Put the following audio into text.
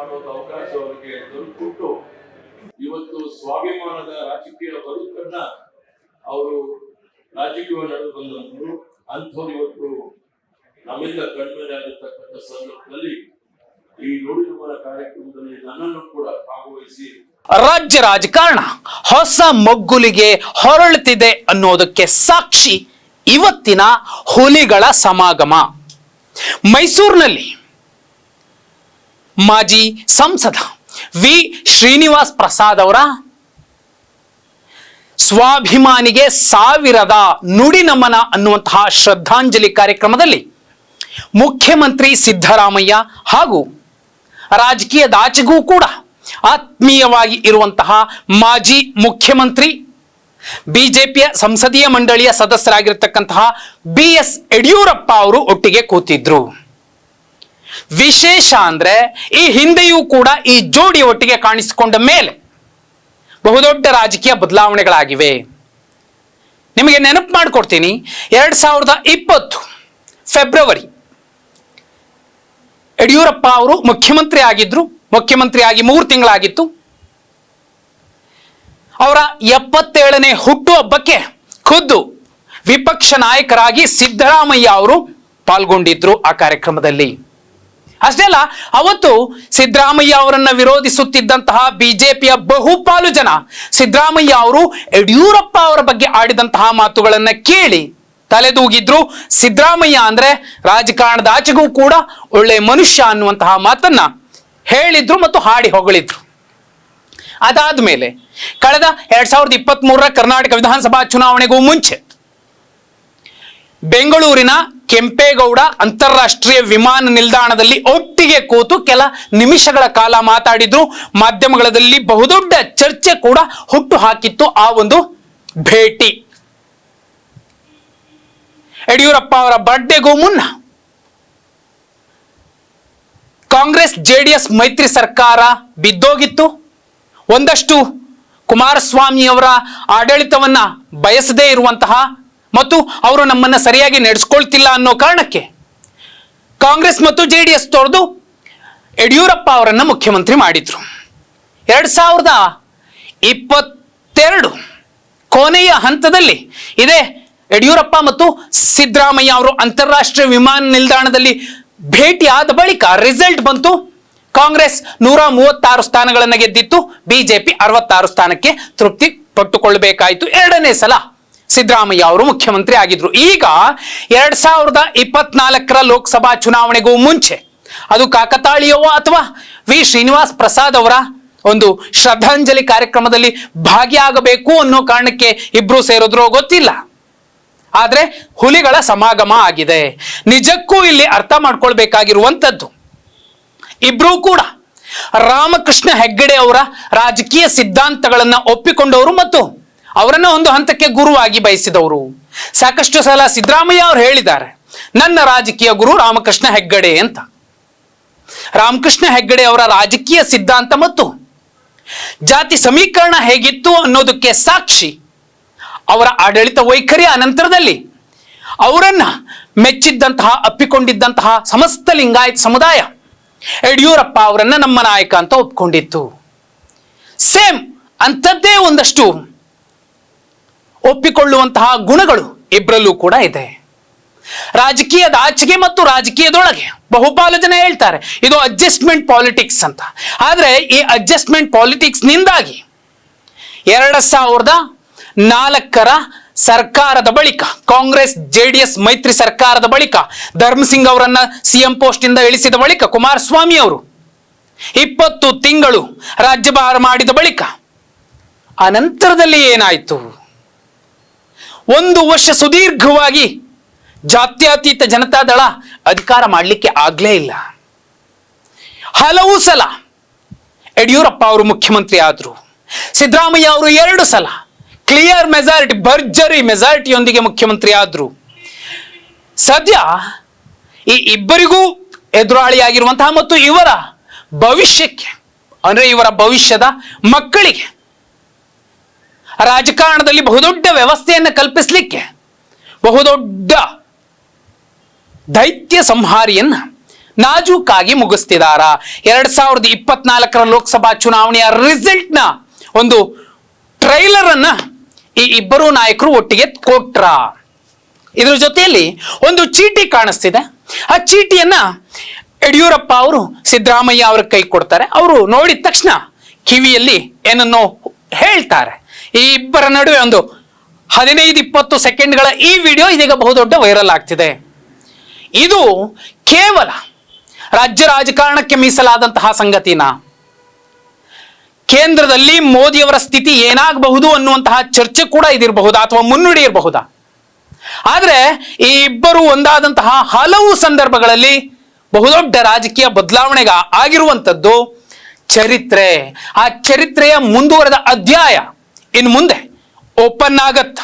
ಮಾಡುವಂತ ಅವಕಾಶ ಅವರಿಗೆ ದೊರಕುಟ್ಟು ಇವತ್ತು ಸ್ವಾಭಿಮಾನದ ರಾಜಕೀಯ ಬದುಕನ್ನ ಅವರು ರಾಜಕೀಯ ನಡೆದು ಬಂದಂತರು ಅಂಥವ್ರು ಇವತ್ತು ನಮ್ಮಿಂದ ಕಣ್ಮೇಲೆ ಆಗಿರ್ತಕ್ಕಂಥ ಸಂದರ್ಭದಲ್ಲಿ ಈ ನೋಡಿರುವ ಕಾರ್ಯಕ್ರಮದಲ್ಲಿ ನನ್ನನ್ನು ಕೂಡ ಭಾಗವಹಿಸಿ. ರಾಜ್ಯ ರಾಜಕಾರಣ ಹೊಸ ಮಗ್ಗುಲಿಗೆ ಹೊರಳುತ್ತಿದೆ ಅನ್ನೋದಕ್ಕೆ ಸಾಕ್ಷಿ ಇವತ್ತಿನ ಹುಲಿಗಳ ಸಮಾಗಮ. ಮೈಸೂರಿನಲ್ಲಿ ಮಾಜಿ ಸಂಸದ ವಿ. ಶ್ರೀನಿವಾಸ್ ಪ್ರಸಾದ್ ಅವರ ಸ್ವಾಭಿಮಾನಿಗೆ ಸಾವಿರದ ನುಡಿ ನಮನ ಅನ್ನುವಂತಹ ಶ್ರದ್ಧಾಂಜಲಿ ಕಾರ್ಯಕ್ರಮದಲ್ಲಿ ಮುಖ್ಯಮಂತ್ರಿ ಸಿದ್ದರಾಮಯ್ಯ ಹಾಗೂ ರಾಜಕೀಯದಾಚೆಗೂ ಕೂಡ ಆತ್ಮೀಯವಾಗಿ ಇರುವಂತಹ ಮಾಜಿ ಮುಖ್ಯಮಂತ್ರಿ, ಬಿಜೆಪಿಯ ಸಂಸದೀಯ ಮಂಡಳಿಯ ಸದಸ್ಯರಾಗಿರ್ತಕ್ಕಂತಹ ಬಿ. ಎಸ್. ಯಡಿಯೂರಪ್ಪ ಅವರು ಒಟ್ಟಿಗೆ ಕೂತಿದ್ರು. ವಿಶೇಷ ಅಂದ್ರೆ ಈ ಹಿಂದೆಯೂ ಕೂಡ ಈ ಜೋಡಿ ಒಟ್ಟಿಗೆ ಕಾಣಿಸಿಕೊಂಡ ಮೇಲೆ ಬಹುದೊಡ್ಡ ರಾಜಕೀಯ ಬದಲಾವಣೆಗಳಾಗಿವೆ. ನಿಮಗೆ ನೆನಪು ಮಾಡಿಕೊಡ್ತೀನಿ, ಎರಡ್ ಸಾವಿರದ ಇಪ್ಪತ್ತು ಫೆಬ್ರವರಿ, ಯಡಿಯೂರಪ್ಪ ಅವರು ಮುಖ್ಯಮಂತ್ರಿ ಆಗಿದ್ರು, ಮುಖ್ಯಮಂತ್ರಿ ಆಗಿ ಮೂರು ತಿಂಗಳಾಗಿತ್ತು. ಅವರ ಎಪ್ಪತ್ತೇಳನೇ ಹುಟ್ಟು ಹಬ್ಬಕ್ಕೆ ಖುದ್ದು ವಿಪಕ್ಷ ನಾಯಕರಾಗಿ ಸಿದ್ದರಾಮಯ್ಯ ಅವರು ಪಾಲ್ಗೊಂಡಿದ್ರು ಆ ಕಾರ್ಯಕ್ರಮದಲ್ಲಿ. ಅಷ್ಟೇ ಅಲ್ಲ, ಅವತ್ತು ಸಿದ್ದರಾಮಯ್ಯ ಅವರನ್ನ ವಿರೋಧಿಸುತ್ತಿದ್ದಂತಹ ಬಿಜೆಪಿಯ ಬಹುಪಾಲು ಜನ ಸಿದ್ದರಾಮಯ್ಯ ಅವರು ಯಡಿಯೂರಪ್ಪ ಅವರ ಬಗ್ಗೆ ಆಡಿದಂತಹ ಮಾತುಗಳನ್ನ ಕೇಳಿ ತಲೆದೂಗಿದ್ರು. ಸಿದ್ದರಾಮಯ್ಯ ಅಂದ್ರೆ ರಾಜಕಾರಣದ ಆಚೆಗೂ ಕೂಡ ಒಳ್ಳೆ ಮನುಷ್ಯ ಅನ್ನುವಂತಹ ಮಾತನ್ನ ಹೇಳಿದ್ರು ಮತ್ತು ಹಾಡಿ ಹೊಗಳಿದ್ರು. ಅದಾದ ಮೇಲೆ ಕಳೆದ ಎರಡ್ ಸಾವಿರದ ಇಪ್ಪತ್ತ್ ಮೂರರ ಕರ್ನಾಟಕ ವಿಧಾನಸಭಾ ಚುನಾವಣೆಗೂ ಮುಂಚೆ ಬೆಂಗಳೂರಿನ ಕೆಂಪೇಗೌಡ ಅಂತಾರಾಷ್ಟ್ರೀಯ ವಿಮಾನ ನಿಲ್ದಾಣದಲ್ಲಿ ಒಟ್ಟಿಗೆ ಕೂತು ಕೆಲ ನಿಮಿಷಗಳ ಕಾಲ ಮಾತಾಡಿದ್ರು. ಮಾಧ್ಯಮಗಳಲ್ಲಿ ಬಹುದೊಡ್ಡ ಚರ್ಚೆ ಕೂಡ ಹುಟ್ಟು ಹಾಕಿತ್ತು ಆ ಒಂದು ಭೇಟಿ. ಯಡಿಯೂರಪ್ಪ ಅವರ ಬರ್ಡೇಗೂ ಮುನ್ನ ಕಾಂಗ್ರೆಸ್, ಜೆಡಿಎಸ್, ಮೈತ್ರಿ ಸರ್ಕಾರ ಬಿದ್ದೋಗಿತ್ತು. ಒಂದಷ್ಟು ಕುಮಾರಸ್ವಾಮಿ ಅವರ ಆಡಳಿತವನ್ನ ಬಯಸದೇ ಇರುವಂತಹ ಮತ್ತು ಅವರು ನಮ್ಮನ್ನ ಸರಿಯಾಗಿ ನಡೆಸ್ಕೊಳ್ತಿಲ್ಲ ಅನ್ನೋ ಕಾರಣಕ್ಕೆ ಕಾಂಗ್ರೆಸ್ ಮತ್ತು ಜೆ ಡಿ ಎಸ್ ತೊರೆದು ಯಡಿಯೂರಪ್ಪ ಅವರನ್ನು ಮುಖ್ಯಮಂತ್ರಿ ಮಾಡಿದ್ರು. ಎರಡು ಸಾವಿರದ ಇಪ್ಪತ್ತೆರಡು ಕೊನೆಯ ಹಂತದಲ್ಲಿ ಇದೇ ಯಡಿಯೂರಪ್ಪ ಮತ್ತು ಸಿದ್ದರಾಮಯ್ಯ ಅವರು ಅಂತಾರಾಷ್ಟ್ರೀಯ ವಿಮಾನ ನಿಲ್ದಾಣದಲ್ಲಿ ಭೇಟಿ ಆದ ಬಳಿಕ ರಿಸಲ್ಟ್ ಬಂತು. ಕಾಂಗ್ರೆಸ್ ನೂರ ಮೂವತ್ತಾರು ಸ್ಥಾನಗಳನ್ನು ಗೆದ್ದಿತ್ತು. ಬಿಜೆಪಿ ಅರವತ್ತಾರು ಸ್ಥಾನಕ್ಕೆ ತೃಪ್ತಿ ಪಟ್ಟುಕೊಳ್ಳಬೇಕಾಯಿತು ಎರಡನೇ ಸಲ ಸಿದ್ದರಾಮಯ್ಯ ಅವರು ಮುಖ್ಯಮಂತ್ರಿ ಆಗಿದ್ರು. ಈಗ ಎರಡ್ ಸಾವಿರದ ಇಪ್ಪತ್ನಾಲ್ಕರ ಲೋಕಸಭಾ ಚುನಾವಣೆಗೂ ಮುಂಚೆ ಅದು ಕಾಕತಾಳೀಯವೋ ಅಥವಾ ವಿ. ಶ್ರೀನಿವಾಸ್ ಪ್ರಸಾದ್ ಅವರ ಒಂದು ಶ್ರದ್ಧಾಂಜಲಿ ಕಾರ್ಯಕ್ರಮದಲ್ಲಿ ಭಾಗಿಯಾಗಬೇಕು ಅನ್ನೋ ಕಾರಣಕ್ಕೆ ಇಬ್ರು ಸೇರಿದ್ರು ಗೊತ್ತಿಲ್ಲ. ಆದ್ರೆ ಹುಲಿಗಳ ಸಮಾಗಮ ಆಗಿದೆ. ನಿಜಕ್ಕೂ ಇಲ್ಲಿ ಅರ್ಥ ಮಾಡ್ಕೊಳ್ಬೇಕಾಗಿರುವಂಥದ್ದು ಇಬ್ರು ಕೂಡ ರಾಮಕೃಷ್ಣ ಹೆಗ್ಗಡೆ ಅವರ ರಾಜಕೀಯ ಸಿದ್ಧಾಂತಗಳನ್ನು ಒಪ್ಪಿಕೊಂಡವರು ಮತ್ತು ಅವರನ್ನ ಒಂದು ಹಂತಕ್ಕೆ ಗುರುವಾಗಿ ಬಯಸಿದವರು. ಸಾಕಷ್ಟು ಸಲ ಸಿದ್ದರಾಮಯ್ಯ ಅವರು ಹೇಳಿದ್ದಾರೆ, ನನ್ನ ರಾಜಕೀಯ ಗುರು ರಾಮಕೃಷ್ಣ ಹೆಗ್ಗಡೆ ಅಂತ. ರಾಮಕೃಷ್ಣ ಹೆಗ್ಗಡೆ ಅವರ ರಾಜಕೀಯ ಸಿದ್ಧಾಂತ ಮತ್ತು ಜಾತಿ ಸಮೀಕರಣ ಹೇಗಿತ್ತು ಅನ್ನೋದಕ್ಕೆ ಸಾಕ್ಷಿ ಅವರ ಆಡಳಿತ ವೈಖರಿ ಅನಂತರದಲ್ಲಿ ಅವರನ್ನ ಮೆಚ್ಚಿದ್ದಂತಹ, ಅಪ್ಪಿಕೊಂಡಿದ್ದಂತಹ ಸಮಸ್ತ ಲಿಂಗಾಯತ್ ಸಮುದಾಯ ಯಡಿಯೂರಪ್ಪ ಅವರನ್ನ ನಮ್ಮ ನಾಯಕ ಅಂತ ಒಪ್ಕೊಂಡಿತ್ತು. ಸೇಮ್ ಅಂಥದ್ದೇ ಒಂದಷ್ಟು ಒಪ್ಪಿಕೊಳ್ಳುವಂತಹ ಗುಣಗಳು ಇಬ್ಬರಲ್ಲೂ ಕೂಡ ಇದೆ. ರಾಜಕೀಯದ ಆಚೆಗೆ ಮತ್ತು ರಾಜಕೀಯದೊಳಗೆ ಬಹುಪಾಲು ಜನ ಹೇಳ್ತಾರೆ, ಇದು ಅಡ್ಜಸ್ಟ್ಮೆಂಟ್ ಪಾಲಿಟಿಕ್ಸ್ ಅಂತ. ಆದರೆ ಈ ಅಡ್ಜಸ್ಟ್ಮೆಂಟ್ ಪಾಲಿಟಿಕ್ಸ್ ನಿಂದಾಗಿ ಎರಡ್ ಸಾವಿರದ ನಾಲ್ಕರ ಸರ್ಕಾರದ ಬಳಿಕ, ಕಾಂಗ್ರೆಸ್ ಜೆಡಿಎಸ್ ಮೈತ್ರಿ ಸರ್ಕಾರದ ಬಳಿಕ ಧರ್ಮಸಿಂಗ್ ಅವರನ್ನ ಸಿಎಂ ಪೋಸ್ಟ್ ಇಂದ ಇಳಿಸಿದ ಬಳಿಕ, ಕುಮಾರಸ್ವಾಮಿ ಅವರು ಇಪ್ಪತ್ತು ತಿಂಗಳು ರಾಜ್ಯಭಾರ ಮಾಡಿದ ಬಳಿಕ, ಅನಂತರದಲ್ಲಿ ಏನಾಯಿತು? ಒಂದು ವರ್ಷ ಸುದೀರ್ಘವಾಗಿ ಜಾತ್ಯತೀತ ಜನತಾದಳ ಅಧಿಕಾರ ಮಾಡಲಿಕ್ಕೆ ಆಗ್ಲೇ ಇಲ್ಲ. ಹಲವು ಸಲ ಯಡಿಯೂರಪ್ಪ ಅವರು ಮುಖ್ಯಮಂತ್ರಿ ಆದರು. ಸಿದ್ದರಾಮಯ್ಯ ಅವರು ಎರಡು ಸಲ ಕ್ಲಿಯರ್ ಮೆಜಾರಿಟಿ ಭರ್ಜರಿ ಮೆಜಾರಿಟಿಯೊಂದಿಗೆ ಮುಖ್ಯಮಂತ್ರಿ ಆದರು. ಸದ್ಯ ಈ ಇಬ್ಬರಿಗೂ ಎದುರಾಳಿಯಾಗಿರುವಂತಹ ಮತ್ತು ಇವರ ಭವಿಷ್ಯಕ್ಕೆ, ಅಂದರೆ ಇವರ ಭವಿಷ್ಯದ ಮಕ್ಕಳಿಗೆ ರಾಜಕಾರಣದಲ್ಲಿ ಬಹುದೊಡ್ಡ ವ್ಯವಸ್ಥೆಯನ್ನು ಕಲ್ಪಿಸಲಿಕ್ಕೆ ಬಹುದೊಡ್ಡ ದೈತ್ಯ ಸಂಹಾರಿಯನ್ನ ನಾಜೂಕಾಗಿ ಮುಗಿಸ್ತಿದಾರ. ಎರಡ್ ಸಾವಿರದ ಇಪ್ಪತ್ನಾಲ್ಕರ ಲೋಕಸಭಾ ಚುನಾವಣೆಯ ರಿಸಲ್ಟ್ನ ಒಂದು ಟ್ರೈಲರ್ ಅನ್ನ ಈ ಇಬ್ಬರು ನಾಯಕರು ಒಟ್ಟಿಗೆ ಕೊಟ್ರ. ಇದ್ರ ಜೊತೆಯಲ್ಲಿ ಒಂದು ಚೀಟಿ ಕಾಣಿಸ್ತಿದೆ. ಆ ಚೀಟಿಯನ್ನ ಯಡಿಯೂರಪ್ಪ ಅವರು ಸಿದ್ದರಾಮಯ್ಯ ಅವ್ರ ಕೈ ಕೊಡ್ತಾರೆ. ಅವರು ನೋಡಿದ ತಕ್ಷಣ ಕಿವಿಯಲ್ಲಿ ಏನನ್ನೋ ಹೇಳ್ತಾರೆ. ಈ ಇಬ್ಬರ ನಡುವೆ ಒಂದು ಹದಿನೈದು ಇಪ್ಪತ್ತು ಸೆಕೆಂಡ್ಗಳ ಈ ವಿಡಿಯೋ ಇದೀಗ ಬಹುದೊಡ್ಡ ವೈರಲ್ ಆಗ್ತಿದೆ. ಇದು ಕೇವಲ ರಾಜ್ಯ ರಾಜಕಾರಣಕ್ಕೆ ಮೀಸಲಾದಂತಹ ಸಂಗತಿನ? ಕೇಂದ್ರದಲ್ಲಿ ಮೋದಿಯವರ ಸ್ಥಿತಿ ಏನಾಗಬಹುದು ಅನ್ನುವಂತಹ ಚರ್ಚೆ ಕೂಡ ಇದಿರಬಹುದಾ ಅಥವಾ ಮುನ್ನುಡಿ ಇರಬಹುದಾ? ಆದರೆ ಈ ಇಬ್ಬರು ಒಂದಾದಂತಹ ಹಲವು ಸಂದರ್ಭಗಳಲ್ಲಿ ಬಹುದೊಡ್ಡ ರಾಜಕೀಯ ಬದಲಾವಣೆಗೆ ಆಗಿರುವಂಥದ್ದು ಚರಿತ್ರೆ. ಆ ಚರಿತ್ರೆಯ ಮುಂದುವರೆದ ಅಧ್ಯಾಯ ಇನ್ನು ಮುಂದೆ ಓಪನ್ ಆಗತ್ತ?